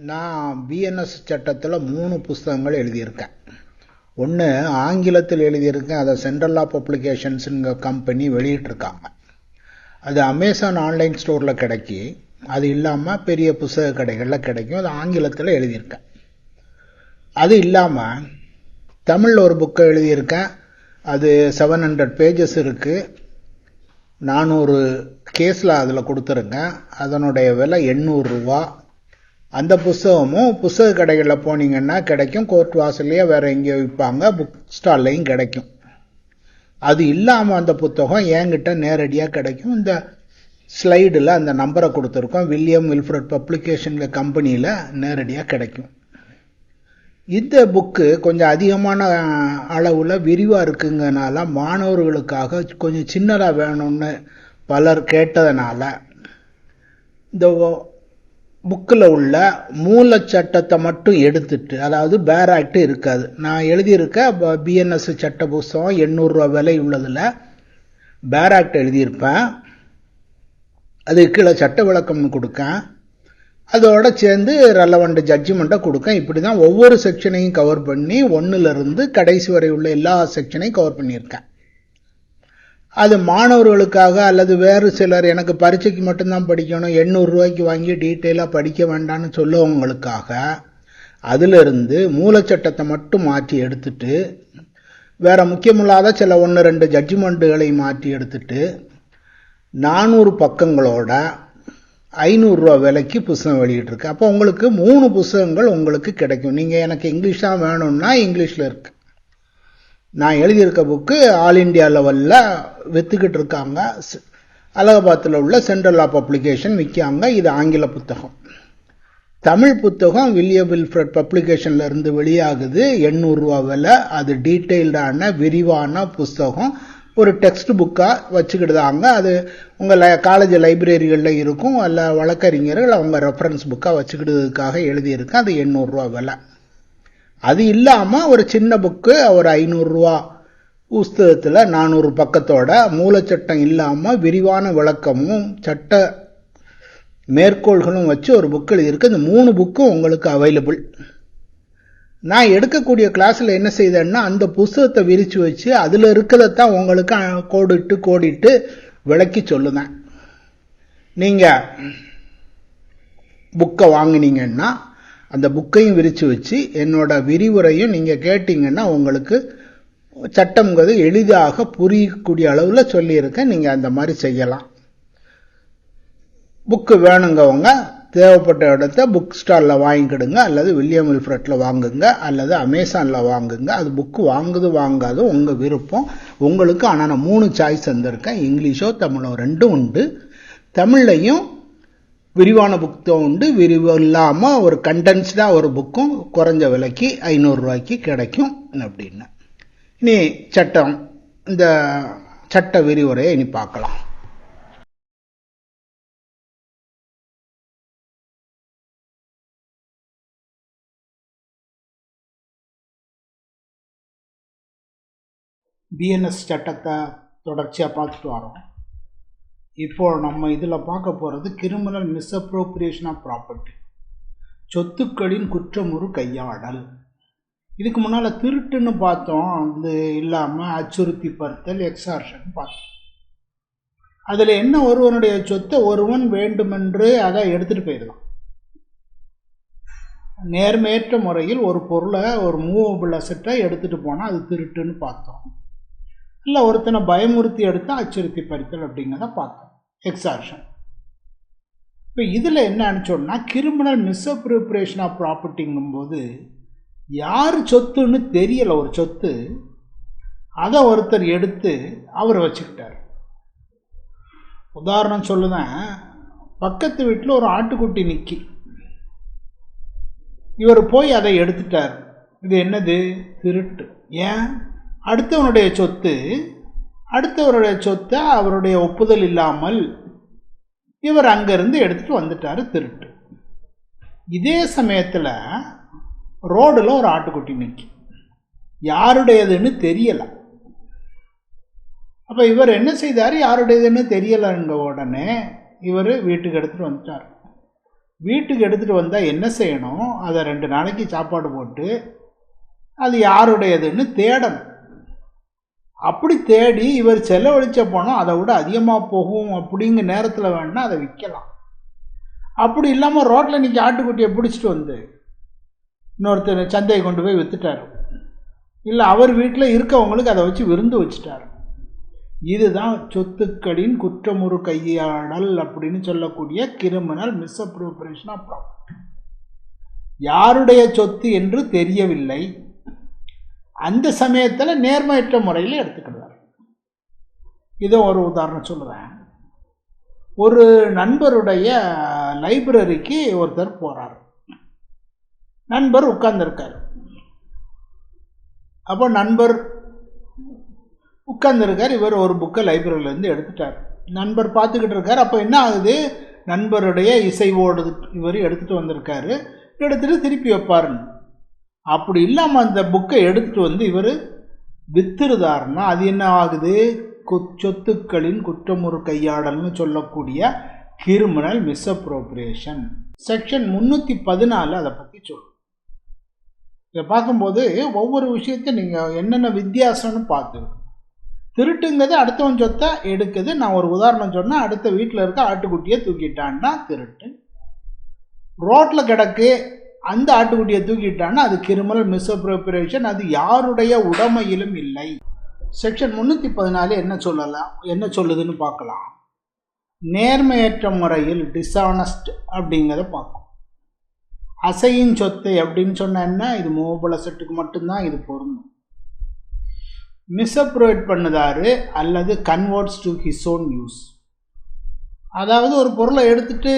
நான் பிஎன்எஸ் சட்டத்தில் மூணு புஸ்தகங்கள் எழுதியிருக்கேன். ஒன்று ஆங்கிலத்தில் எழுதியிருக்கேன். அதை சென்ட்ரல் ஆஃப் பப்ளிகேஷன்ஸுங்க கம்பெனி வெளியிட்டிருக்காங்க. அது அமேசான் ஆன்லைன் ஸ்டோரில் கிடைக்கி அது இல்லாமல் பெரிய புஸ்தக கடைகளில் கிடைக்கும். அது ஆங்கிலத்தில் எழுதியிருக்கேன். அது இல்லாமல் தமிழில் ஒரு புக்கை எழுதியிருக்கேன். அது செவன் ஹண்ட்ரட் பேஜஸ் இருக்குது நானூறு கேஸில் அதில் கொடுத்துருக்கேன். அதனுடைய விலை எண்ணூறுரூவா அந்த புஸ்தகமும் புஸ்தக கடைகளில் போனீங்கன்னா கிடைக்கும். கோர்ட் வாசல்லையே வேறு எங்கேயோ விற்பாங்க. புக் ஸ்டால்லையும் கிடைக்கும். அது இல்லாமல் அந்த புத்தகம் என்கிட்ட நேரடியாக கிடைக்கும். இந்த ஸ்லைடில் அந்த நம்பரை கொடுத்துருக்கோம். வில்லியம் வில்ஃப்ரட் பப்ளிகேஷன் கம்பெனியில் நேரடியாக கிடைக்கும். இந்த புக்கு கொஞ்சம் அதிகமான அளவில் விரிவாக இருக்குங்கனால மாணவர்களுக்காக கொஞ்சம் சின்னதாக வேணும்னு பலர் கேட்டதுனால இந்த புக்கில் உள்ள மூல சட்டத்தை மட்டும் எடுத்துட்டு அதாவது பேர் ஆக்ட் இருக்காது. நான் எழுதியிருக்க பிஎன்எஸ் சட்ட புஸ்தகம் எண்ணூறுரூவா விலை உள்ளதில் பேர் ஆக்ட் எழுதியிருப்பேன். அது கீழே சட்ட விளக்கம்னு கொடுக்கேன். அதோட சேர்ந்து ரெலவெண்ட் ஜட்ஜ்மெண்ட்டை கொடுக்கேன். இப்படி தான் ஒவ்வொரு செக்ஷனையும் கவர் பண்ணி ஒன்றுலேருந்து கடைசி வரை உள்ள எல்லா செக்ஷனையும் கவர் பண்ணியிருக்கேன். அது மாணவர்களுக்காக அல்லது வேறு சிலர் எனக்கு பரீட்சைக்கு மட்டும்தான் படிக்கணும் எண்ணூறுரூவாய்க்கு வாங்கி டீட்டெயிலாக படிக்க வேண்டாம்னு சொல்லவங்களுக்காக அதிலிருந்து மூலச்சட்டத்தை மட்டும் மாற்றி எடுத்துட்டு வேற முக்கியமில்லாத சில ஒன்று ரெண்டு ஜட்ஜ்மெண்ட்டுகளை மாற்றி எடுத்துட்டு நானூறு பக்கங்களோட ஐநூறுரூவா விலைக்கு புஸ்தகம் வெளியிட்ருக்கு அப்போ உங்களுக்கு மூணு புஸ்தகங்கள் உங்களுக்கு கிடைக்கும். நீங்கள் எனக்கு இங்கிலீஷ் தான் வேணும்னா இங்கிலீஷில் இருக்குது நான் எழுதியிருக்க புக்கு ஆல் இண்டியா லெவலில் விற்றுக்கிட்டு இருக்காங்க. அலகாபாத்தில் உள்ள சென்ட்ரல் ஆஃப் பப்ளிகேஷன் விற்காங்க இது ஆங்கில புத்தகம். தமிழ் புத்தகம் வில்லியம் வில்ஃப்ரட் பப்ளிகேஷன்ல இருந்து வெளியாகுது. எண்ணூறுரூவா விலை. அது டீட்டெயில்டான விரிவான புஸ்தகம் ஒரு டெக்ஸ்ட் புக்காக வச்சுக்கிடுதாங்க அது உங்கள் காலேஜ் லைப்ரரிகளில் இருக்கும். அல்ல வழக்கறிஞர்கள் அவங்க ரெஃபரன்ஸ் புக்காக வச்சுக்கிட்டதுக்காக எழுதியிருக்கேன். அது எண்ணூறுரூவா விலை. அது இல்லாமல் ஒரு சின்ன புக்கு ஒரு ஐநூறுரூவா புஸ்தகத்தில் நானூறு பக்கத்தோட மூலச்சட்டம் இல்லாமல் விரிவான விளக்கமும் சட்ட மேற்கோள்களும் வச்சு ஒரு புக் எழுதியிருக்கு. இந்த மூணு புக்கும் உங்களுக்கு அவைலபிள் நான் எடுக்கக்கூடிய கிளாஸில் என்ன செய்தேன்னா அந்த புஸ்தகத்தை விரித்து வச்சு அதில் இருக்கிறதான் உங்களுக்கு கோடிட்டு கோடிட்டு விளக்கி சொல்லுவேன் நீங்கள் புக்கை வாங்கினீங்கன்னா அந்த புக்கையும் விரித்து வச்சு என்னோட விரிவுரையும் நீங்கள் கேட்டிங்கன்னா உங்களுக்கு சட்டம்ங்கிறது எளிதாக புரியக்கூடிய அளவில் சொல்லியிருக்கேன். நீங்கள் அந்த மாதிரி செய்யலாம். புக்கு வேணுங்கவங்க தேவைப்பட்ட இடத்த புக் ஸ்டாலில் வாங்கிக்கிடுங்க அல்லது வில்லியம் வில்ஃப்ரட்டில் வாங்குங்க அல்லது அமேசானில் வாங்குங்க. அது புக்கு வாங்குது வாங்காது உங்கள் விருப்பம். உங்களுக்கு ஆனால் நான் மூணு சாய்ஸ் வந்திருக்கேன் இங்கிலீஷோ தமிழோ ரெண்டும் உண்டு. தமிழ்லையும் விரிவான புத்தகம் உண்டு. விரிவு இல்லாமல் ஒரு கண்டென்ஸ்டாக ஒரு புக்கும் குறைஞ்ச விலைக்கு ஐநூறுரூவாய்க்கு கிடைக்கும் அப்படின்னு. இனி சட்டம். இந்த சட்ட விரிவுரையை இனி பார்க்கலாம். பிஎன்எஸ் சட்டத்தை தொடர்ச்சியாக பார்த்துட்டு வரோம். இப்போ நம்ம இதில் பார்க்க போகிறது கிரிமினல் மிஸ்அப்ரோப்ரியேஷன் ஆஃப் ப்ராப்பர்ட்டி சொத்துக்களின் குற்றமுறு கையாடல். இதுக்கு முன்னால் திருட்டுன்னு பார்த்தோம் அது இல்லாமல் அச்சுறுத்தி பறுத்தல் எக்ஸார்ஷன் பார்த்தோம். அதில் என்ன ஒருவனுடைய சொத்தை ஒருவன் வேண்டுமென்று அதை எடுத்துகிட்டு போயிடலாம் நேர்மையற்ற முறையில் ஒரு பொருளை ஒரு மூவபிள் அசட்டை எடுத்துகிட்டு போனால் அது திருட்டுன்னு பார்த்தோம். இல்லை ஒருத்தனை பயமுறுத்தி எடுத்து அச்சுறுத்தி பறித்தல் அப்படிங்கிறத பார்த்தோம் எக்ஸார்ஷன் இப்போ இதில் என்ன அனுப்பிச்சோம்னா கிரிமினல் மிஸ்அப்ரோப்ரியேஷன் ஆஃப் ப்ராப்பர்ட்டிங்கும்போது யார் சொத்துன்னு தெரியலை ஒரு சொத்து. அதை ஒருத்தர் எடுத்து அவர் வச்சுக்கிட்டார். உதாரணம் சொல்லுதேன். பக்கத்து வீட்டில் ஒரு ஆட்டுக்குட்டி நிற்கி இவர் போய் அதை எடுத்துட்டார். இது என்னது? திருட்டு. ஏன்? அடுத்தவனுடைய சொத்து அடுத்தவருடைய சொத்தை அவருடைய ஒப்புதல் இல்லாமல் இவர் அங்கேருந்து எடுத்துகிட்டு வந்துட்டார் திருட்டு. இதே சமயத்தில் ரோடில் ஒரு ஆட்டுக்குட்டி நிற்கி யாருடையதுன்னு தெரியலை. அப்போ இவர் என்ன செய்தார்? யாருடையதுன்னு தெரியலைங்க உடனே இவர் வீட்டுக்கு எடுத்துகிட்டு வந்துட்டார். வீட்டுக்கு எடுத்துகிட்டு வந்தால் என்ன செய்யணும்? அதை ரெண்டு நாளைக்கு சாப்பாடு போட்டு அது யாருடையதுன்னு தேடணும். அப்படி தேடி இவர் செலவழிச்ச பணம் அதை விட அதிகமாக போகும் அப்படிங்கிற நேரத்தில் வேணால் அதை விற்கலாம். அப்படி இல்லாமல் ரோட்டில் இன்றைக்கி ஆட்டுக்குட்டியை பிடிச்சிட்டு வந்து இன்னொருத்தர் சந்தையை கொண்டு போய் விற்றுட்டார் இல்லை அவர் வீட்டில் இருக்கவங்களுக்கு அதை வச்சு விருந்து வச்சுட்டார். இதுதான் சொத்துக்களின் குற்றமுறு கையாடல் அப்படின்னு சொல்லக்கூடிய கிரிமினல் மிஸ்அப்ரோப்ரேஷன் ஆஃப் ப்ராப்பர்ட்டி யாருடைய சொத்து என்று தெரியவில்லை. அந்த சமயத்தில் நேர்மையற்ற முறையில் எடுத்துக்கிடுவார். இதை ஒரு உதாரணம் சொல்லுவேன் ஒரு நண்பருடைய லைப்ரரிக்கு ஒருத்தர் போகிறார் நண்பர் உட்கார்ந்துருக்கார். அப்போ நண்பர் உட்கார்ந்துருக்கார். இவர் ஒரு புக்கை லைப்ரரியிலேருந்து எடுத்துட்டார். நண்பர் பார்த்துக்கிட்டு இருக்கார். அப்போ என்ன ஆகுது? நண்பருடைய இசைவோடு இவர் எடுத்துகிட்டு வந்திருக்காரு. எடுத்துகிட்டு திருப்பி வைப்பாருன்னு. அப்படி இல்லாமல் அந்த புக்கை எடுத்துகிட்டு வந்து இவர் வித்துருதாருன்னா அது என்ன ஆகுது? சொத்துக்களின் குற்றமுறு கையாடல்னு சொல்லக்கூடிய கிரிமினல் மிஸ்அப்ரோப்ரியேஷன் செக்ஷன் முந்நூற்றி பதினாலு அதை பற்றி சொல்லும். இதை பார்க்கும்போது ஒவ்வொரு விஷயத்தையும் நீங்கள் என்னென்ன வித்தியாசம்னு பார்த்துக்கணும். திருட்டுங்கிறது அடுத்தவன் சொத்தை எடுக்குது. நான் ஒரு உதாரணம் சொன்னால் அடுத்த வீட்டில் இருக்க ஆட்டுக்குட்டியை தூக்கிட்டான்னா திருட்டு. ரோட்டில் கிடக்கு அந்த ஆட்டுக்குட்டியை தூக்கிட்டான்னா அது கிரிமினல் மிஸ்அப்ரோப்ரியேஷன் அது யாருடைய உடமையிலும் இல்லை. செக்ஷன் முந்நூற்றி பதினாலு என்ன சொல்லலாம்? என்ன சொல்லுதுன்னு பார்க்கலாம். நேர்மையற்ற முறையில் டிஸானஸ்ட் அப்படிங்கிறத பார்க்கும் அசையின் சொத்து அப்படின்னு சொன்னா இது மோபல செட்டுக்கு மட்டும்தான் இது பொருந்தும். மிஸ்அப்ரோவேட் பண்ணுதாரு அல்லது converts to his own use அதாவது ஒரு பொருளை எடுத்துட்டு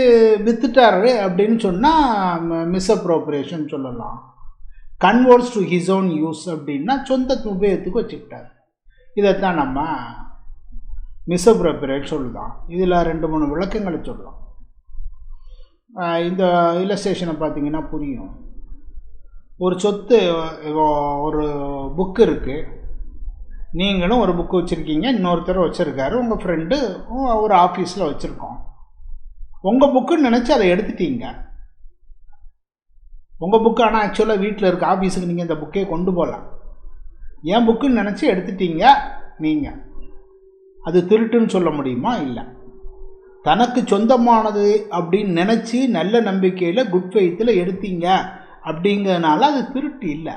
வித்துட்டாரு அப்படின்னு சொன்னால் மிஸ்அப்ரோப்ரேஷன் சொல்லலாம். Converts to his own use அப்படின்னா சொந்த உபயோகத்துக்கு வச்சுக்கிட்டார். இதைத்தான் நம்ம மிஸ்அப்ரோப்ரேட் சொல்லலாம் இதில் ரெண்டு மூணு விளக்கங்களை சொல்லலாம். இந்த இல்லஸ்ட்ரேஷனை பார்த்தீங்கன்னா புரியும். ஒரு சொத்து ஒரு புக்கு இருக்குது நீங்களும் ஒரு புக்கு வச்சுருக்கீங்க இன்னொருத்தர் வச்சுருக்காரு. உங்கள் ஃப்ரெண்டு ஒரு ஆஃபீஸில் வச்சுருக்கோம். உங்கள் புக்குன்னு நினச்சி அதை எடுத்துட்டீங்க. உங்கள் புக்கு ஆனால் ஆக்சுவலாக வீட்டில் இருக்க ஆஃபீஸுக்கு நீங்கள் இந்த புக்கே கொண்டு போகலாம் என் புக்குன்னு நினச்சி எடுத்துட்டீங்க நீங்கள் அது திருட்டுன்னு சொல்ல முடியுமா? இல்லை. தனக்கு சொந்தமானது அப்படின்னு நினச்சி நல்ல நம்பிக்கையில் குட் ஃபெய்த்தில் எடுத்தீங்க அப்படிங்கிறதுனால அது திருட்டு இல்லை.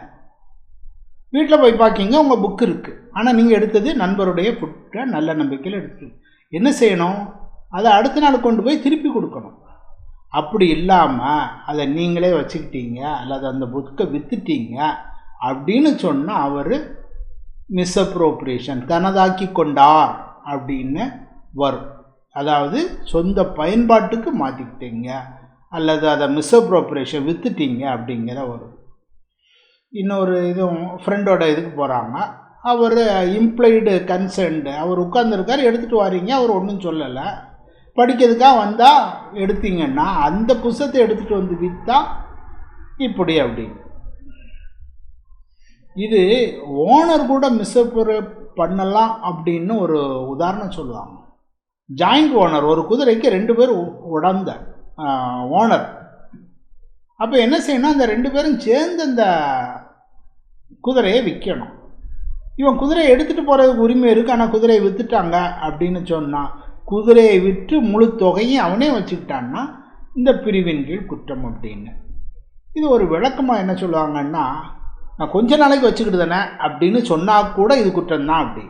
வீட்டில் போய் பார்க்கிங்க உங்கள் புக் இருக்குது ஆனால் நீங்கள் எடுத்தது நண்பருடைய ஃபுட்டை நல்ல நம்பிக்கையில் எடுத்து. என்ன செய்யணும்? அதை அடுத்த நாள் கொண்டு போய் திருப்பி கொடுக்கணும். அப்படி இல்லாமல் அதை நீங்களே வச்சுக்கிட்டீங்க அல்லது அந்த புக்கை விற்றுட்டீங்க அப்படின்னு சொன்னால் அவர் மிஸ்அப்ரோப்ரியேஷன் தனதாக்கி கொண்டார் அப்படின்னு வரும். அதாவது சொந்த பயன்பாட்டுக்கு மாற்றிக்கிட்டீங்க அல்லது அதை மிஸ்அப்ரோப்ரியேஷன் விற்றுட்டீங்க அப்படிங்கிற வரும் இன்னொரு இதுவும் ஃப்ரெண்டோட இதுக்கு போகிறாங்க அவர் இம்ப்ளைடு கன்சர்ன்டு அவர் உட்காந்துருக்கார் எடுத்துகிட்டு வரீங்க அவர் ஒன்றும் சொல்லலை. படிக்கிறதுக்காக வந்தால் எடுத்தீங்கன்னா அந்த புஸ்தத்தை எடுத்துகிட்டு வந்து விற்றா இப்படி அப்படின்னு இது ஓனர் கூட மிஸ்அப்ரே பண்ணலாம் அப்படின்னு ஒரு உதாரணம் சொல்லுவாங்க. ஜாயிண்ட் ஓனர் ஒரு குதிரைக்கு ரெண்டு பேர் உடந்த ஓனர் அப்போ என்ன செய்யணும்? அந்த ரெண்டு பேரும் சேர்ந்து அந்த குதிரையை விற்கணும் இவன் குதிரையை எடுத்துகிட்டு போகிறதுக்கு உரிமை இருக்குது ஆனால் குதிரையை விற்றுட்டாங்க அப்படின்னு சொன்னான் குதிரையை விற்று முழு தொகையும் அவனே வச்சுக்கிட்டான்னா இந்த பிரிவின் கீழ் குற்றம் அப்படின்னு. இது ஒரு விளக்கமாக என்ன சொல்லுவாங்கன்னா நான் கொஞ்ச நாளைக்கு வச்சுக்கிட்டு தானே அப்படின்னு சொன்னால் கூட இது குற்றம்தான் அப்படி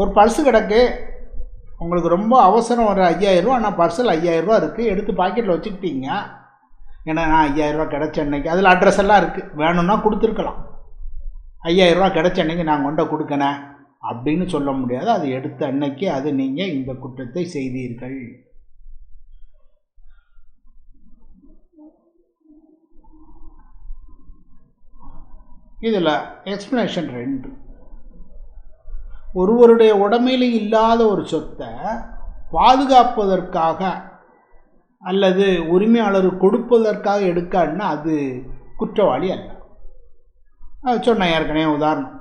ஒரு பர்ஸு கிடக்கு உங்களுக்கு ரொம்ப அவசரம் ஒரு ஐயாயிரரூவா ஆனால் பர்ஸில் ஐயாயிரரூவா இருக்குது எடுத்து பாக்கெட்டில் வச்சுக்கிட்டீங்க. ஏன்னா நான் ஐயாயிரரூவா கிடச்ச அன்னைக்கு அதில் அட்ரஸ் எல்லாம் இருக்குது வேணும்னா கொடுத்துருக்கலாம். ஐயாயிரரூவா கிடச்ச அன்னைக்கு நான் கொண்ட கொடுக்கனேன் அப்படின்னு சொல்ல முடியாது. அது எடுத்த அன்னைக்கு அது நீங்கள் இந்த குற்றத்தை செய்தீர்கள். இதில் எக்ஸ்பிளனேஷன் ரெண்டு. ஒருவருடைய உடமையிலே இல்லாத ஒரு சொத்தை பாதுகாப்பதற்காக அல்லது உரிமையாளர் கொடுப்பதற்காக எடுக்கான்னா அது குற்றவாளி அல்ல. சொன்னேன் ஏற்கனவே உதாரணம்.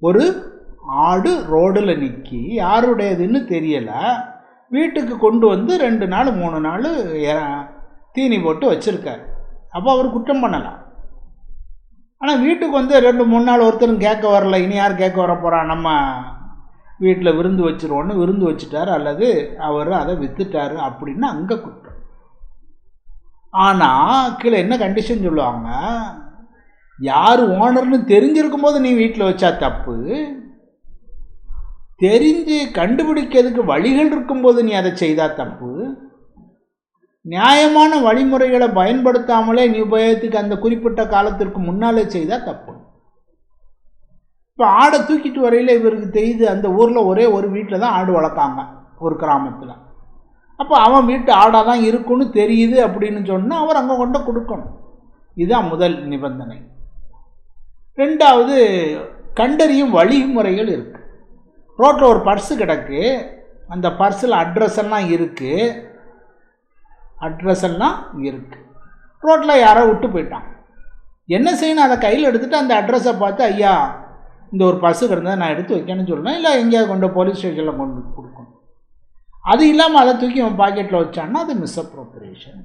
ஒரு ஆடு ரோடில் நிற்கி யாருடையதுன்னு தெரியலை. வீட்டுக்கு கொண்டு வந்து ரெண்டு நாள் மூணு நாள் தீனி போட்டு வச்சுருக்காரு. அப்போ அவர் குற்றம் பண்ணலாம். ஆனால் வீட்டுக்கு வந்து ரெண்டு மூணு நாள் ஒருத்தரும் கேட்க வரல இனி யார் கேட்க வர போகிறா நம்ம வீட்டில் விருந்து வச்சிருவோன்னு விருந்து வச்சுட்டார் அல்லது அவர் அதை விற்றுட்டாரு அப்படின்னு அங்கே குற்றம். ஆனால் கீழே என்ன கண்டிஷன் சொல்லுவாங்க? யார் ஓனர்னு தெரிஞ்சிருக்கும் போது நீ வீட்டில் வச்சா தப்பு. தெரிஞ்சு கண்டுபிடிக்கிறதுக்கு வழிகள் இருக்கும்போது நீ அதை செய்தா தப்பு. நியாயமான வழிமுறைகளை பயன்படுத்தாமலே நீ உபயோகத்துக்கு அந்த குறிப்பிட்ட காலத்திற்கு முன்னாலே செய்தால் தப்பு. இப்போ ஆடை தூக்கிட்டு வரையில் இவருக்கு தெரியுது அந்த ஊரில் ஒரே ஒரு வீட்டில் தான் ஆடு வளர்க்காங்க ஒரு கிராமத்தில். அப்போ அவன் வீட்டு ஆடாக தான் இருக்குன்னு தெரியுது அப்படின்னு சொன்னால் அவர் அங்கே கொண்டு கொடுக்கணும். இதுதான் முதல் நிபந்தனை. ரெண்டாவது கண்டறியும் வழிமுறைகள் இருக்குது ரோட்டில் ஒரு பர்ஸு கிடக்கு அந்த பர்ஸில் அட்ரஸ் எல்லாம் இருக்குது அட்ரஸ் எல்லாம் இருக்குது ரோட்டில் யாரோ விட்டு போயிட்டான். என்ன செய்யணும்? அதை கையில் எடுத்துகிட்டு அந்த அட்ரஸை பார்த்து ஐயா இந்த ஒரு பசு கிடந்ததை நான் எடுத்து வைக்கணும்னு சொல்லணும் இல்லை எங்கேயாவது கொண்டு போலீஸ் ஸ்டேஷனில் கொண்டு கொடுக்கணும். அது இல்லாமல் அதை தூக்கி அவன் பாக்கெட்டில் வச்சான்னா அது மிஸ்அப்ரோப்ரியேஷன்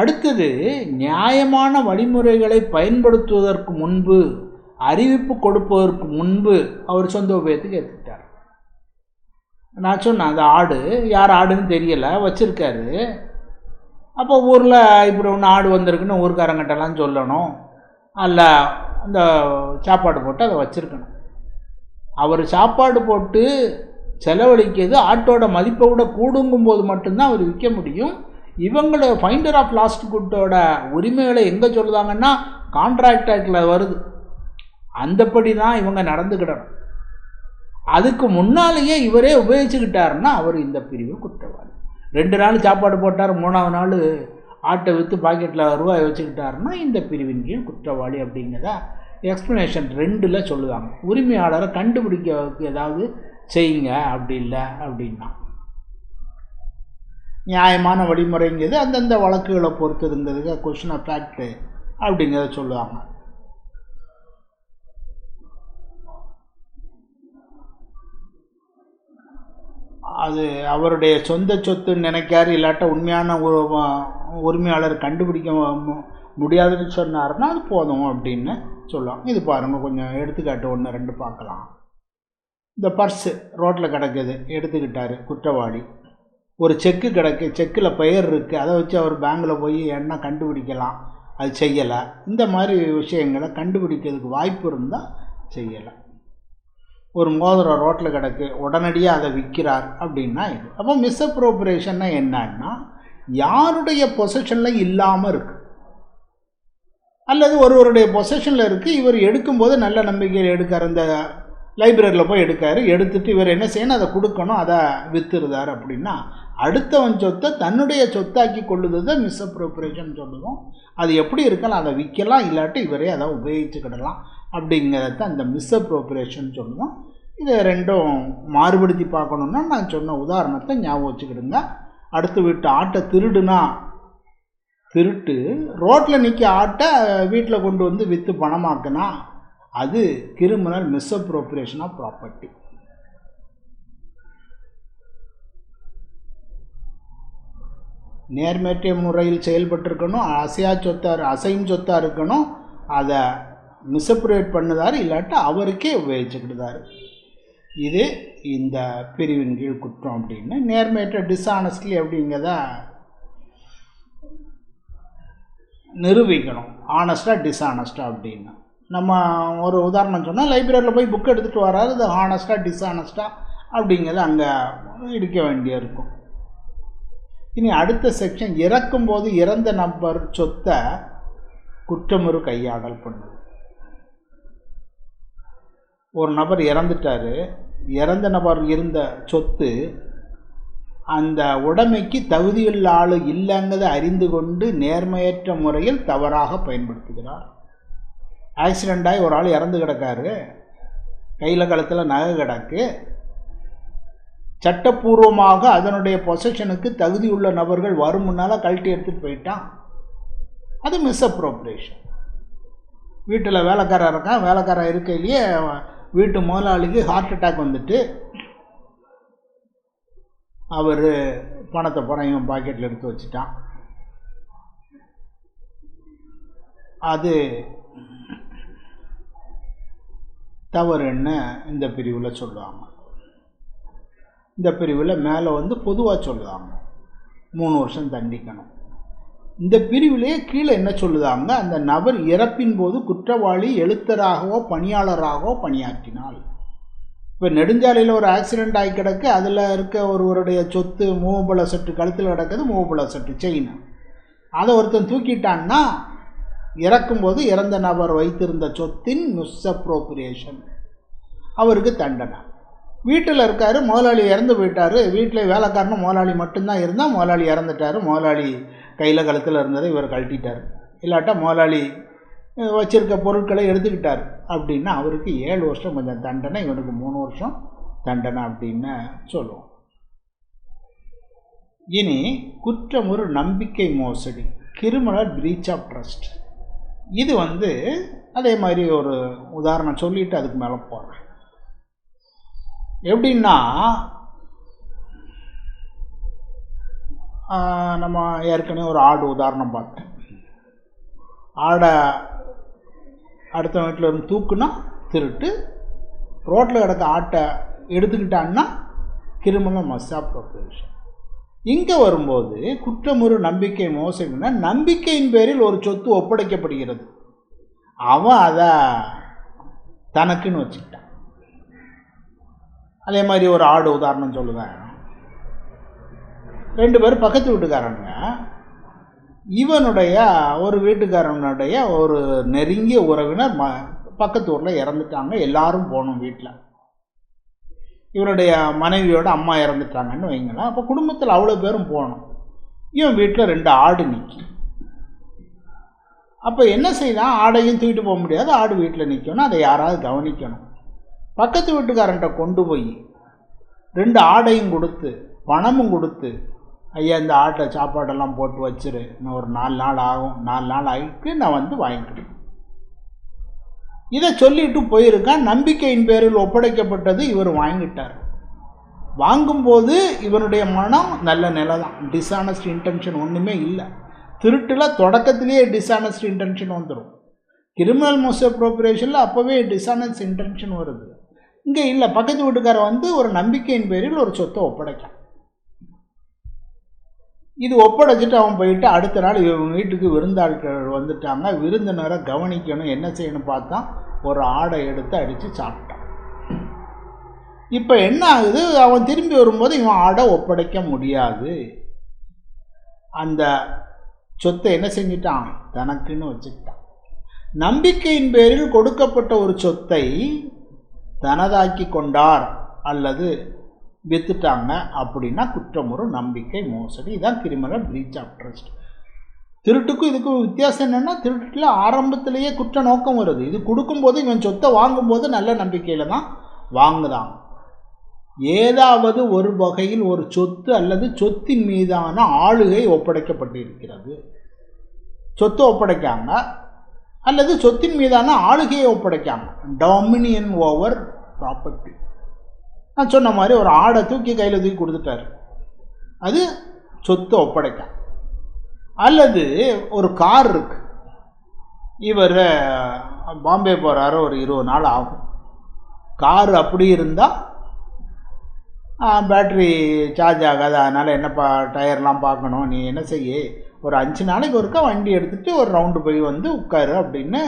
அடுத்தது நியாயமான வழிமுறைகளை பயன்படுத்துவதற்கு முன்பு அறிவிப்பு கொடுப்பதற்கு முன்பு அவர் சொந்த உபயோகத்துக்கு ஏற்றுக்கிட்டார் நான் சொன்னேன் அந்த ஆடு யார் ஆடுன்னு தெரியலை வச்சுருக்காரு. அப்போ ஊரில் இப்படி ஒன்று ஆடு வந்திருக்குன்னு ஊர்க்காரங்கிட்டலாம் சொல்லணும். அல்ல அந்த சாப்பாடு போட்டு அதை வச்சுருக்கணும். அவர் சாப்பாடு போட்டு செலவழிக்கிறது ஆட்டோட மதிப்பை விட கூடுங்கும் போது மட்டும்தான் அவர் விற்க முடியும். இவங்களோட ஃபைண்டர் ஆஃப் லாஸ்ட் குட்டோட உரிமைகளை எங்கே சொல்லுதாங்கன்னா கான்ட்ராக்ட் ஆக்டில் வருது. அந்தப்படி தான் இவங்க நடந்துக்கிடணும் அதுக்கு முன்னாலேயே இவரே உபயோகிச்சுக்கிட்டாருன்னா அவர் இந்த பிரிவு குற்றவாளி. ரெண்டு நாள் சாப்பாடு போட்டார் மூணாவது நாள் ஆட்டை விற்று பாக்கெட்டில் ரூபாய் வச்சுக்கிட்டாருன்னா இந்த பிரிவின் கீழ் குற்றவாளி அப்படிங்கிறத எக்ஸ்ப்ளனேஷன் ரெண்டில் சொல்லுவாங்க. உரிமையாளரை கண்டுபிடிக்க ஏதாவது செய்யுங்க அப்படி இல்லை அப்படின்னா. நியாயமான வழிமுறைங்கிறது அந்தந்த வழக்குகளை பொறுத்து இருந்ததுக்கு கொஷின் ஆஃப் ஃபேக்ட்டு அப்படிங்கிறத சொல்லுவாங்க. அது அவருடைய சொந்த சொத்துன்னு நினைக்காரு இல்லாட்ட உண்மையான உரிமையாளர் கண்டுபிடிக்க முடியாதுன்னு சொன்னார்னா அது போதும் அப்படின்னு சொல்லுவாங்க. இது பாருங்கள் கொஞ்சம் எடுத்துக்காட்டு ஒன்று ரெண்டு பார்க்கலாம். இந்த பர்ஸு ரோட்டில் கிடக்குது எடுத்துக்கிட்டாரு குற்றவாளி. ஒரு செக்கு கிடக்கு செக்கில் பெயர் இருக்குது அதை வச்சு அவர் பேங்கில் போய் என்ன கண்டுபிடிக்கலாம் அது செய்யலை. இந்த மாதிரி விஷயங்களை கண்டுபிடிக்கிறதுக்கு வாய்ப்பு இருந்தால் செய்யலை ஒரு மோதிரம் ரோட்டில் கிடக்கு உடனடியாக அதை விற்கிறார் அப்படின்னா இது. அப்போ மிஸ்அப்ரோப்ரேஷன்னா என்னன்னா யாருடைய பொசஷனில் இல்லாமல் இருக்குது அல்லது ஒருவருடைய பொசஷனில் இருக்குது இவர் எடுக்கும்போது நல்ல நம்பிக்கையில் எடுக்கார் இந்த லைப்ரரியில் போய் எடுக்காரு எடுத்துட்டு இவர் என்ன செய்யணும் அதை கொடுக்கணும் அதை வித்துருதார் அப்படின்னா அடுத்தவன் சொத்தை தன்னுடைய சொத்தாக்கி கொள்ளுதை மிஸ்அப்ரோப்ரேஷன் சொல்லுவோம். அது எப்படி இருக்கலாம் அதை விற்கலாம் இல்லாட்டி இவரே அதை உபயோகிச்சுக்கிடலாம். அப்படிங்கிறத அந்த மிஸ்அப்ரோப்ரேஷன் சொல்லுவோம். இதை ரெண்டும் மாறுபடுத்தி பார்க்கணுன்னா நான் சொன்ன உதாரணத்தை ஞாபகம் வச்சுக்கிடுங்க. அடுத்து வீட்டு ஆட்டை திருடுனா திருட்டு ரோட்டில் நிற்க ஆட்டை வீட்டில் கொண்டு வந்து விற்று பணமாக்குனா அது கிரிமினல் மிஸ்அப்ரோப்ரியேஷன் ஆஃப் ப்ராப்பர்ட்டி நேர்மேற்ற முறையில் செயல்பட்டிருக்கணும் அசையா சொத்தாக அசையும் சொத்தாக இருக்கணும் அதை மிஸ்அப்ரேட் பண்ணுதார் இல்லாட்டா அவருக்கே உபயோகிச்சுக்கிட்டாரு இது இந்த பிரிவின் கீழ் குற்றம் அப்படின்னு நேர்மையற்ற டிஸ்ஆனஸ்ட்லி அப்படிங்கிறத நிரூபிக்கணும். ஆனஸ்டாக டிஸ்ஆனஸ்டாக அப்படின்னு. நம்ம ஒரு உதாரணம் சொன்னால் லைப்ரரியில் போய் புக் எடுத்துகிட்டு வராது அது ஹானஸ்டாக டிஸ்ஆனஸ்டாக அப்படிங்கிறத அங்கே இடிக்க வேண்டியிருக்கும். இனி அடுத்த செக்ஷன் இறக்கும்போது இறந்த நபர் சொத்தை குற்றமுறு கையாடல் பண்ணுது ஒரு நபர் இறந்துட்டார். இறந்த நபர் இருந்த சொத்து அந்த உடைமைக்கு தகுதியுள்ள ஆள் இல்லைங்கிறத அறிந்து கொண்டு நேர்மையற்ற முறையில் தவறாக பயன்படுத்துகிறார். ஆக்சிடெண்ட்டாகி ஒரு ஆள் இறந்து கிடக்காரு. கையில் கழுத்தில் நகை கிடக்கு. சட்டப்பூர்வமாக அதனுடைய பொசஷனுக்கு தகுதியுள்ள நபர்கள் வரும் முன்னால் கழட்டி எடுத்துகிட்டு போயிட்டான். அது மிஸ்அப்ரோப்ரேஷன் வீட்டில் வேலைக்காரன் இருக்கான். வேலைக்காரன் இருக்கையிலேயே வீட்டு முதலாளிக்கு ஹார்ட் அட்டாக் வந்துட்டு அவர் பணத்தை பணம் இவன் பாக்கெட்டில் எடுத்து வச்சுட்டான். அது தவறுன்னு இந்த பிரிவில் சொல்லுவாங்க. இந்த பிரிவில் மேலே வந்து பொதுவாக சொல்லுவாங்க. மூணு வருஷம் தண்டிக்கணும். இந்த பிரிவிலே கீழே என்ன சொல்லுதாங்க அந்த நபர் இறப்பின் போது குற்றவாளி எழுத்தராகவோ பணியாளராகவோ பணியாற்றினால் இப்போ நெடுஞ்சாலையில் ஒரு ஆக்சிடெண்ட் ஆகி கிடக்கு அதில் இருக்க ஒருவருடைய சொத்து மூவபுல சட்டு கழுத்தில் கிடக்குது மூவபுல சட்டு செயின் அதை ஒருத்தன் தூக்கிட்டான்னா இறக்கும்போது இறந்த நபர் வைத்திருந்த சொத்தின் மிஸ்அப்ரோப்ரியேஷன் அவருக்கு தண்டனை. வீட்டில் இருக்கார் முதலாளி இறந்து போயிட்டார். வீட்டில் வேலைக்காரனும் முதலாளி மட்டும்தான் இருந்தால் முதலாளி இறந்துட்டார். முதலாளி கையில் கழுத்தில் இருந்ததை இவர் கழட்டிட்டார். இல்லாட்டா முதலாளி வச்சுருக்க வச்சிருக்க பொருட்களை எடுத்துக்கிட்டார். அப்படின்னா அவருக்கு ஏழு வருஷம் கொஞ்சம் தண்டனை இவனுக்கு மூணு வருஷம் தண்டனை அப்படின்னு சொல்லுவோம். இனி குற்றம் ஒரு நம்பிக்கை மோசடி கிரிமினல் பிரீச் ஆஃப் ட்ரஸ்ட் இது வந்து அதே மாதிரி ஒரு உதாரணம் சொல்லிட்டு அதுக்கு மேலே போகிறேன் எப்படின்னா நம்ம ஏற்கனவே ஒரு ஆடு உதாரணம் பார்த்தேன். ஆடை அடுத்த வீட்டில் இருந்து தூக்குனா திருட்டு. ரோட்டில் கிடக்க ஆட்டை எடுத்துக்கிட்டான்னா கிரிமினல் மசாப்ரோப்ரேஷன் இங்கே வரும்போது குற்றமுறு நம்பிக்கை மோசம்னா நம்பிக்கையின் பேரில் ஒரு சொத்து ஒப்படைக்கப்படுகிறது. அவன் அதை தனக்குன்னு வச்சுக்கிட்டான் அதே மாதிரி ஒரு ஆடு உதாரணம் சொல்லுவேன். ரெண்டு பேரும் பக்கத்து வீட்டுக்காரங்க இவனுடைய ஒரு வீட்டுக்காரனுடைய ஒரு நெருங்கிய உறவினர் ம பக்கத்து ஊரில் இறந்துட்டாங்க. எல்லாரும் போகணும் வீட்டில் இவனுடைய மனைவியோட அம்மா இறந்துட்டாங்கன்னு வைங்களேன். அப்போ குடும்பத்தில் அவ்வளோ பேரும் போகணும் இவன் வீட்டில் ரெண்டு ஆடு நிற்கும் அப்போ என்ன செய்யலாம்? ஆடையும் தூக்கிட்டு போக முடியாது. ஆடு வீட்டில் நிற்கணும் அதை யாராவது கவனிக்கணும். பக்கத்து வீட்டுக்காரன்ட்ட கொண்டு போய் ரெண்டு ஆடையும் கொடுத்து பணமும் கொடுத்து ஐயா இந்த ஆட்டை சாப்பாடெல்லாம் போட்டு வச்சிரு. இன்னும் ஒரு நாலு நாள் ஆகும். நாலு நாள் ஆகிட்டு நான் வந்து வாங்கிக்கிறேன். இதை சொல்லிட்டு போயிருக்கான். நம்பிக்கையின் பேரில் ஒப்படைக்கப்பட்டது இவர் வாங்கிட்டார். வாங்கும்போது இவனுடைய மனம் நல்ல நிலை தான் டிஸானஸ்ட் இன்டென்ஷன் ஒன்றுமே இல்லை. திருட்டில் தொடக்கத்திலேயே டிஸானஸ்ட் இன்டென்ஷன் வந்துடும் கிரிமினல் மோசப்ரோப்ரேஷனில் அப்போவே டிஸானஸ்ட் இன்டென்ஷன் வருது. இங்கே இல்லை பக்கத்து வீட்டுக்காரர் வந்து ஒரு நம்பிக்கையின் பேரில் ஒரு சொத்தை ஒப்படைக்கலாம் இது ஒப்படைச்சிட்டு அவன் போயிட்டு அடுத்த நாள் இவன் வீட்டுக்கு விருந்தாட்கள் வந்துட்டாங்க. விருந்தினரை கவனிக்கணும் என்ன செய்யணும் பார்த்தா ஒரு ஆடை எடுத்து அடித்து சாப்பிட்டான். இப்போ என்ன ஆகுது? அவன் திரும்பி வரும்போது இவன் ஆடை ஒப்படைக்க முடியாது. அந்த சொத்தை என்ன செஞ்சிட்டான்? தனக்குன்னு வச்சுக்கிட்டான். நம்பிக்கையின் பேரில் கொடுக்கப்பட்ட ஒரு சொத்தை தனதாக்கி கொண்டார் அல்லது வித்துட்டாங்க அப்படின்னா குற்றமுறு நம்பிக்கை மோசடி. இதான் கிரிமினல் பிரீச் ஆஃப் ட்ரஸ்ட் திருட்டுக்கும் இதுக்கும் வித்தியாசம் என்னென்னா திருட்டில் ஆரம்பத்திலேயே குற்ற நோக்கம் வருது. இது கொடுக்கும்போது இவன் சொத்தை வாங்கும்போது நல்ல நம்பிக்கையில் தான் வாங்குறான். ஏதாவது ஒரு வகையில் ஒரு சொத்து அல்லது சொத்தின் மீதான ஆளுகை ஒப்படைக்கப்பட்டிருக்கிறது. சொத்து ஒப்படைக்காங்க அல்லது சொத்தின் மீதான ஆளுகையை ஒப்படைக்காங்க டாமினியன் ஓவர் ப்ராப்பர்ட்டி நான் சொன்ன மாதிரி ஒரு ஆடை தூக்கி கையில் தூக்கி கொடுத்துட்டாரு. அது சொத்தை ஒப்படைக்க. அல்லது ஒரு கார் இருக்கு. இவர் பாம்பே போகிறாரு ஒரு இருபது நாள் ஆகும். கார் அப்படி இருந்தால் பேட்ரி சார்ஜ் ஆகாது. அதனால் என்னப்பா டயர்லாம் பார்க்கணும். நீ என்ன செய்ய? ஒரு அஞ்சு நாளைக்கு ஒருக்கா வண்டி எடுத்துகிட்டு ஒரு ரவுண்டு போய் வந்து உட்காரு அப்படின்னு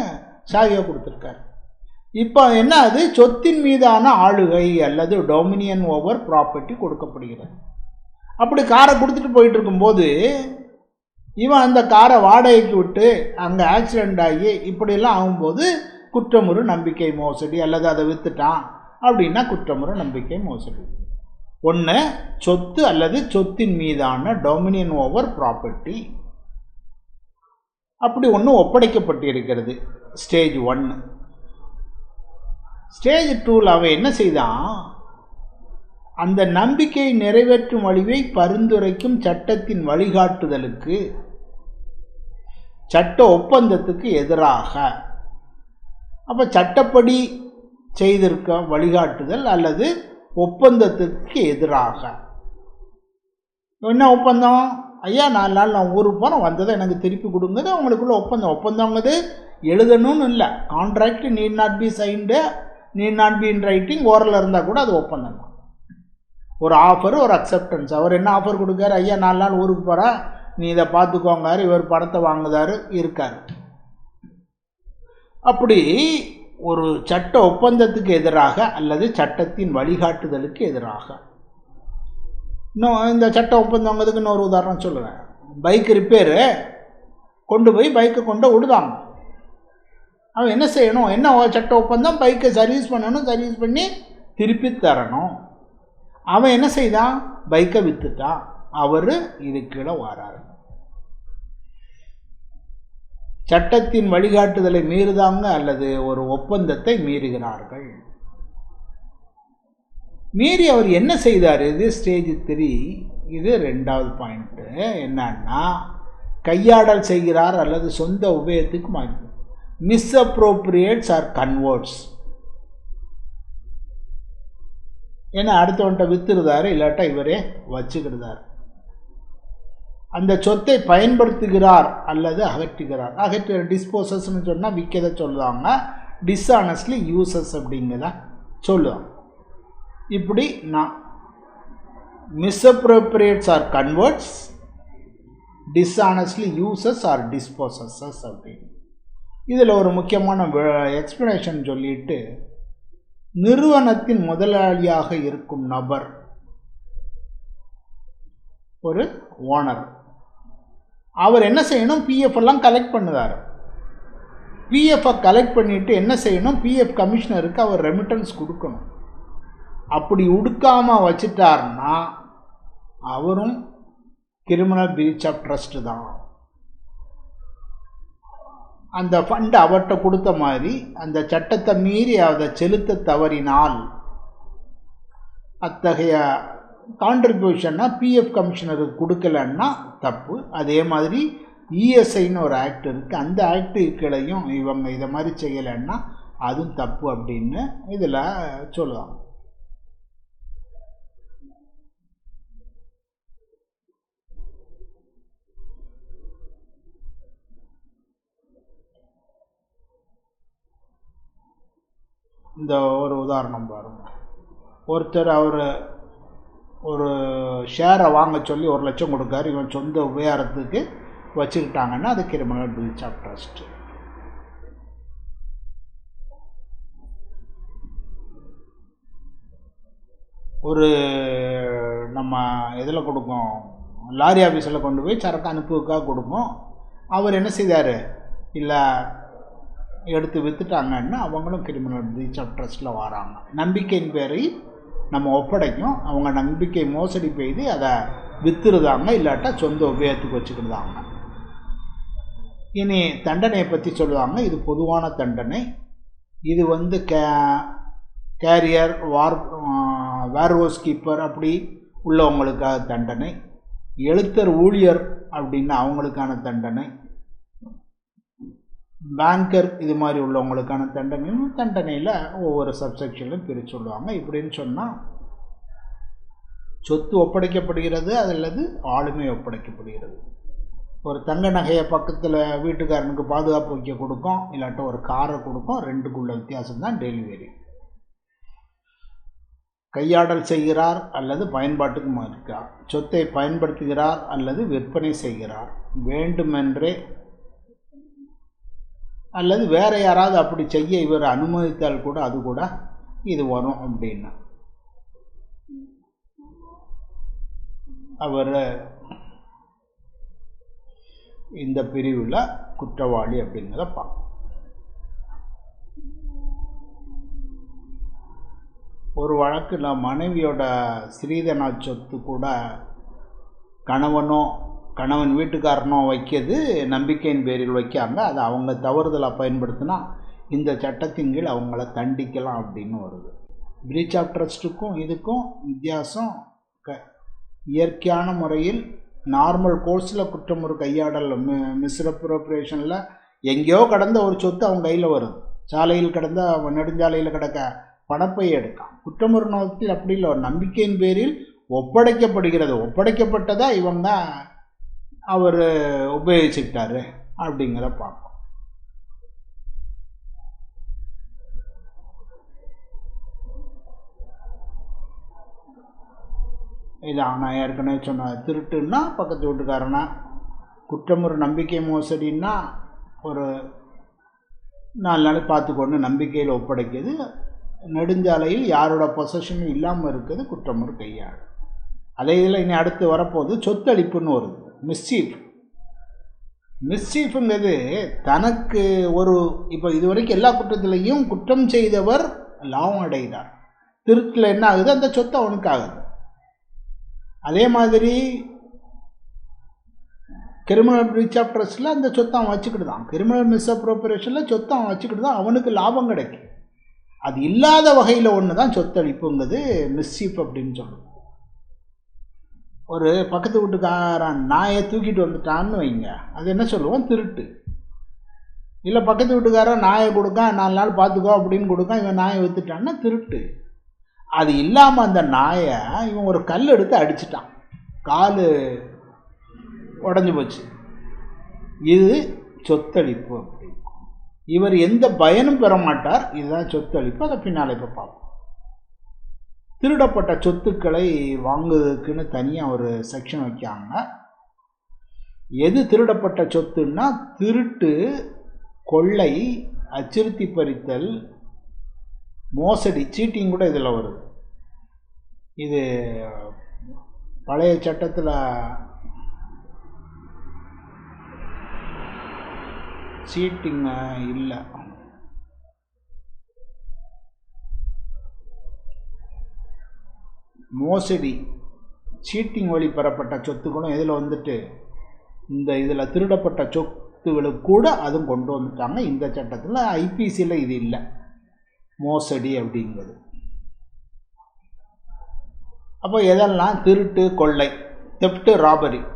சாவியாக கொடுத்துருக்காரு. இப்போ என்ன அது சொத்தின் மீதான ஆளுகை அல்லது டொமினியன் ஓவர் ப்ராப்பர்ட்டி கொடுக்கப்படுகிறது. அப்படி காரை கொடுத்துட்டு போயிட்டு இருக்கும்போது இவன் அந்த காரை வாடகைக்கு விட்டு அங்கே ஆக்சிடெண்ட் ஆகி இப்படியெல்லாம் ஆகும்போது குற்றமுறு நம்பிக்கை மோசடி அல்லது அதை விற்றுட்டான் அப்படின்னா குற்றமுறு நம்பிக்கை மோசடி. ஒன்று சொத்து அல்லது சொத்தின் மீதான டொமினியன் ஓவர் ப்ராப்பர்ட்டி அப்படி ஒன்று ஒப்படைக்கப்பட்டிருக்கிறது. ஸ்டேஜ் ஒன்று ஸ்டேஜ் டூவில் அவன் என்ன செய்தான்? அந்த நம்பிக்கையை நிறைவேற்றும் வழிவை பரிந்துரைக்கும் சட்டத்தின் வழிகாட்டுதலுக்கு சட்ட ஒப்பந்தத்துக்கு எதிராக. அப்போ சட்டப்படி செய்திருக்க வழிகாட்டுதல் அல்லது ஒப்பந்தத்துக்கு எதிராக. என்ன ஒப்பந்தம்? ஐயா நாலு நாள் நான் ஊருக்கு போகிறேன் வந்ததை எனக்கு திருப்பி கொடுங்கது அவங்களுக்குள்ள ஒப்பந்தம். ஒப்பந்தங்கிறது எழுதணும்னு இல்லை. Contract need not be signed need not be in writing ஓரலில் இருந்தால் கூட அது ஒப்பந்தம் தான் ஒரு ஆஃபர் ஒரு அக்செப்டன்ஸ் அவர் என்ன ஆஃபர் கொடுக்காரு? ஐயா நாலு நாள் ஊருக்கு போகிறா நீ இதை பார்த்துக்கோங்காரு இவர் படத்தை வாங்குதாரு இருக்கார். அப்படி ஒரு சட்ட ஒப்பந்தத்துக்கு எதிராக அல்லது சட்டத்தின் வழிகாட்டுதலுக்கு எதிராக. இன்னும் இந்த சட்ட ஒப்பந்தங்கிறதுக்கு இன்னொரு உதாரணம் சொல்லுவேன். பைக் ரிப்பேரு கொண்டு போய் பைக்கை கொண்டு விடுதாங்க அவன் என்ன செய்யணும்? என்ன சட்ட ஒப்பந்தம்? பைக்கை சர்வீஸ் பண்ணணும் சர்வீஸ் பண்ணி திருப்பி தரணும். அவன் என்ன செய்தான்? பைக்கை விற்றுட்டான் அவர் இது கீழே வாராரு. சட்டத்தின் வழிகாட்டுதலை மீறுதாங்க அல்லது ஒரு ஒப்பந்தத்தை மீறுகிறார்கள். மீறி அவர் என்ன செய்தார்? இது ஸ்டேஜ் த்ரீ இது ரெண்டாவது பாயிண்ட்டு என்னன்னா கையாடல் செய்கிறார் அல்லது சொந்த உபயத்துக்கு மாறி மிஸ்அப்ரோப்ரியேட்ஸ் ஆர் கன்வெர்ட்ஸ் ஏன்னா அடுத்தவன்ட்ட வித்துருதாரு இல்லாட்டா இவரே வச்சுக்கிடுதார். அந்த சொத்தை பயன்படுத்துகிறார் அல்லது அகற்றுகிறார். அகற்ற டிஸ்போசஸ்ன்னு சொன்னால் விற்கதை சொல்லுவாங்க. டிஸ்ஆனஸ்ட்லி யூசஸ் அப்படிங்கிறத சொல்லுவாங்க. இப்படி நான் misappropriates or converts dishonestly uses or disposes அப்படின்னு. இதில் ஒரு முக்கியமான எக்ஸ்ப்ளனேஷன் சொல்லிட்டு நிறுவனத்தின் முதலாளியாக இருக்கும் நபர். ஒரு ஓனர் அவர் என்ன செய்யணும்? பிஎஃப் எல்லாம் கலெக்ட் பண்ணுவார் பிஎஃப்பை கலெக்ட் பண்ணிட்டு என்ன செய்யணும்? பிஎஃப் கமிஷனருக்கு அவர் ரெமிட்டன்ஸ் கொடுக்கணும். அப்படி உடுக்காம வச்சிட்டார்னா அவரும் கிரிமினல் பிரீச் ஆஃப் ட்ரஸ்ட் தான். அந்த ஃபண்டு அவர்கிட்ட கொடுத்த மாதிரி அந்த சட்டத்தை மீறி அதை செலுத்த தவறினால் அத்தகைய கான்ட்ரிபியூஷனை பிஎஃப் கமிஷனருக்கு கொடுக்கலன்னா தப்பு. அதே மாதிரி இஎஸ்ஐன்னு ஒரு ஆக்ட் இருக்குது அந்த ஆக்டுகளையும் இவங்க இதை மாதிரி செய்யலைன்னா அதுவும் தப்பு அப்படின்னு இதில் சொல்லுவாங்க இந்த ஒரு உதாரணம் பாருங்க. ஒருத்தர் அவர் ஒரு ஷேரை வாங்க சொல்லி ஒரு லட்சம் கொடுக்காரு. இவன் சொந்த உபயாரத்துக்கு வச்சுக்கிட்டாங்கன்னா அது கிரிமினல் பிரீச் ஆஃப் ட்ரஸ்ட் ஒரு நம்ம இதில் கொடுப்போம்? லாரி ஆஃபீஸில் கொண்டு போய் சரக்கு அனுப்புவுக்காக கொடுப்போம். அவர் என்ன செய்தார்? இல்லை எடுத்து விற்றுட்டாங்கன்னா அவங்களும் கிரிமினல் பிரீச் ஆஃப் ட்ரஸ்ட்டில் வராங்க. நம்பிக்கையின் பேரை நம்ம ஒப்படைக்கும். அவங்க நம்பிக்கை மோசடி பெய்து அதை விற்றுருதாங்க இல்லாட்டா சொந்த உபயோகத்துக்கு வச்சுக்கிடுதாங்க. இனி தண்டனையை பற்றி சொல்லுவாங்க. இது பொதுவான தண்டனை. இது வந்து கே கேரியர் வார் வேர்ஹவுஸ் கீப்பர் அப்படி உள்ளவங்களுக்காக தண்டனை. எழுத்தர் ஊழியர் அப்படின்னு அவங்களுக்கான தண்டனை. பேங்கர் இது மாதிரி உள்ளவங்களுக்கான தண்டனையும் தண்டனையில் ஒவ்வொரு சப்செக்ஷன்லையும் பிரித்து சொல்லுவாங்க. இப்படின்னு சொன்னால் சொத்து ஒப்படைக்கப்படுகிறது அல்லது ஆளுமை ஒப்படைக்கப்படுகிறது. ஒரு தங்க நகையை பக்கத்தில் வீட்டுக்காரனுக்கு பாதுகாப்பு வைக்க கொடுக்கும் இல்லாட்ட ஒரு காரை கொடுக்கும் ரெண்டுக்குள்ள வித்தியாசம் தான் டெலிவரி கையாடல் செய்கிறார் அல்லது பயன்பாட்டுக்கு மாறுகிறார் சொத்தை பயன்படுத்துகிறார் அல்லது விற்பனை செய்கிறார். வேண்டுமென்றே அல்லது வேறு யாராவது அப்படி செய்ய இவர் அனுமதித்தால் கூட அது கூட இது வரும் அப்படின்னா. அவர் இந்த பிரிவில் குற்றவாளி அப்படிங்கிறத பார்க்கணும் ஒரு வழக்கில் மனைவியோட ஸ்ரீதனா சொத்து கூட கணவனோ கணவன் வீட்டுக்காரனோ வைக்கிறது நம்பிக்கையின் பேரில் வைக்காங்க அது அவங்க தவறுதலாக பயன்படுத்தினா இந்த சட்டத்தின் கீழ் அவங்கள தண்டிக்கலாம் அப்படின்னு வருது. பிரீச் ஆஃப் ட்ரஸ்ட்டுக்கும் இதுக்கும் வித்தியாசம் க இயற்கையான முறையில் நார்மல் கோர்ஸில் குற்றம் ஒரு கையாடல் மிஸ்அப்ரோப்ரேஷனில் எங்கேயோ கடந்த ஒரு சொத்து அவங்க கையில் வருது. சாலையில் கிடந்த நெடுஞ்சாலையில் கிடக்க பணப்பை எடுക്കാം குற்றமுறை நோக்கத்தில் அப்படி இல்லை. ஒரு நம்பிக்கையின் பேரில் ஒப்படைக்கப்படுகிறது. ஒப்படைக்கப்பட்டதாக இவங்க அவர் உபயோகிச்சுக்கிட்டாரு அப்படிங்கிற பார்ப்போம். இதான் நான் ஏற்கனவே சொன்ன திருட்டுன்னா பக்கத்து வீட்டுக்காரனா குற்றம் ஒரு நம்பிக்கை மோசடின்னா ஒரு நாலு நாள் பார்த்துக்கொண்டு நம்பிக்கையில் ஒப்படைக்கிறது நெடுஞ்சாலையில் யாரோட பொசஷனும் இல்லாமல் இருக்குது குற்றம் ஒரு கையாள். அதே இதில் இனி அடுத்து வரப்போகுது சொத்தளிப்புன்னு வருது மிஸ்சீஃப் மிஸ்சீஃபுங்கிறது தனக்கு ஒரு இப்போ இதுவரைக்கும் எல்லா குற்றத்திலையும் குற்றம் செய்தவர் லாபம் அடைகிறார் திருட்டில் என்ன ஆகுது? அந்த சொத்து அவனுக்கு ஆகுது. அதே மாதிரி கிரிமினல் பிரீச் ஆஃப் ட்ரஸ்ட்டில் அந்த சொத்தை அவன் வச்சுக்கிட்டு தான். கிரிமினல் மிஸ்அப்ரோப்ரேஷனில் சொத்தை அவன் வச்சுக்கிட்டு தான் அவனுக்கு லாபம் கிடைக்கும். அது இல்லாத வகையில் ஒன்று தான் சொத்தளிப்புங்கிறது மிஸ்ஸீஃப் அப்படின்னு சொல்லுவோம் ஒரு பக்கத்து வீட்டுக்காரன் நாயை தூக்கிட்டு வந்துட்டான்னு வைங்க. அது என்ன சொல்லுவோம்? திருட்டு. இல்லை பக்கத்து வீட்டுக்காரன் நாயை கொடுக்கான் நாலு நாள் பார்த்துக்கோ அப்படின்னு கொடுக்கான் இவன் நாயை வித்துட்டான்னா திருட்டு. அது இல்லாமல் அந்த நாயை இவன் ஒரு கல் எடுத்து அடிச்சிட்டான். கால் உடஞ்சி போச்சு. இது சொத்தளிப்பு அப்படி இவர் எந்த பயனும் பெற மாட்டார். இதுதான் சொத்தளிப்பு. அதை பின்னால் இப்போ பார்ப்போம். திருடப்பட்ட சொத்துக்களை வாங்குவதற்குன்னு தனியாக ஒரு செக்ஷன் வைக்காங்க எது திருடப்பட்ட சொத்துன்னா திருட்டு கொள்ளை அச்சுறுத்தி பறித்தல் மோசடி சீட்டிங் கூட இதில் வருது. இது பழைய சட்டத்தில் சீட்டிங் இல்லை. மோசடி சீட்டிங் வழி பெறப்பட்ட சொத்துக்களும் இதில் வந்துட்டு இந்த இதில் திருடப்பட்ட சொத்துகளுக்கு கூட அதுவும் கொண்டு வந்துட்டாங்க. இந்த சட்டத்தில் ஐபிசியில் இது இல்லை. மோசடி அப்படிங்கிறது. அப்போ எதெல்லாம்? திருட்டு கொள்ளை தெப்ட்டு ராபரி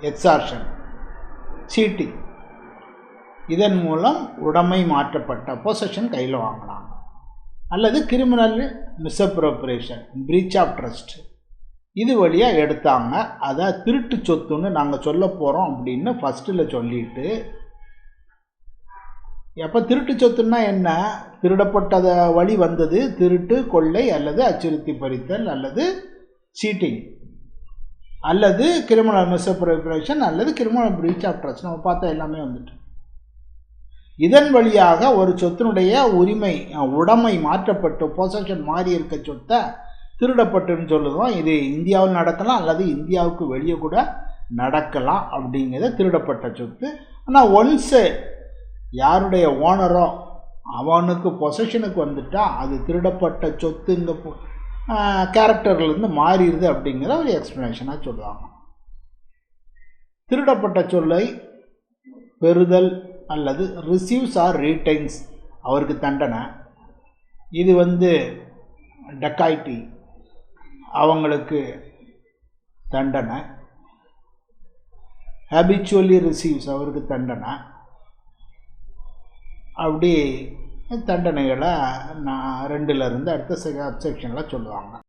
எக்ஸார்ஷன் சீட்டிங் இதன் மூலம் உடைமை மாற்றப்பட்ட பொசஷன் கையில் வாங்கலாம் அல்லது criminal misappropriation breach of trust இது வழியாக எடுத்தாங்க. அதை திருட்டு சொத்துன்னு நாங்கள் சொல்ல போகிறோம் அப்படின்னு ஃபஸ்ட்டில் சொல்லிட்டு எப்போ திருட்டு சொத்துன்னா என்ன? திருடப்பட்டத வழி வந்தது திருட்டு கொள்ளை அல்லது அச்சுறுத்தி பறித்தல் அல்லது சீட்டிங் அல்லது கிரிமினல் மிஸ்அப்ரோப்ரேஷன் அல்லது கிரிமினல் பிரீச் ஆஃப் ட்ரஸ்ட் நம்ம பார்த்தா எல்லாமே வந்துட்டு இதன் வழியாக ஒரு சொத்தினுடைய உரிமை உடைமை மாற்றப்பட்டு பொசஷன் மாறி இருக்க சொத்தை திருடப்பட்டுன்னு சொல்லுவோம் இது இந்தியாவில் நடக்கலாம் அல்லது இந்தியாவுக்கு வெளியே கூட நடக்கலாம் அப்படிங்கிறத திருடப்பட்ட சொத்து. ஆனால் ஒன்ஸு யாருடைய ஓனரோ அவனுக்கு பொசஷனுக்கு வந்துட்டால் அது திருடப்பட்ட சொத்துங்க கேரக்டர்லேருந்து மாறிடுது அப்படிங்கிற ஒரு எக்ஸ்ப்ளனேஷனாக சொல்லுவாங்க. திருடப்பட்ட சொல்லை பெறுதல் அல்லது ரிசீவ்ஸ் ஆர் ரீடைன்ஸ் அவருக்கு தண்டனை. இது வந்து டக்காய்டி அவங்களுக்கு தண்டனை. ஹேபிச்சுவலி ரிசீவ்ஸ் அவருக்கு தண்டனை. அப்படி தண்டனைகளை நான் ரெண்டுலேருந்து அடுத்த செக்ஷனில் சொல்லுவாங்க.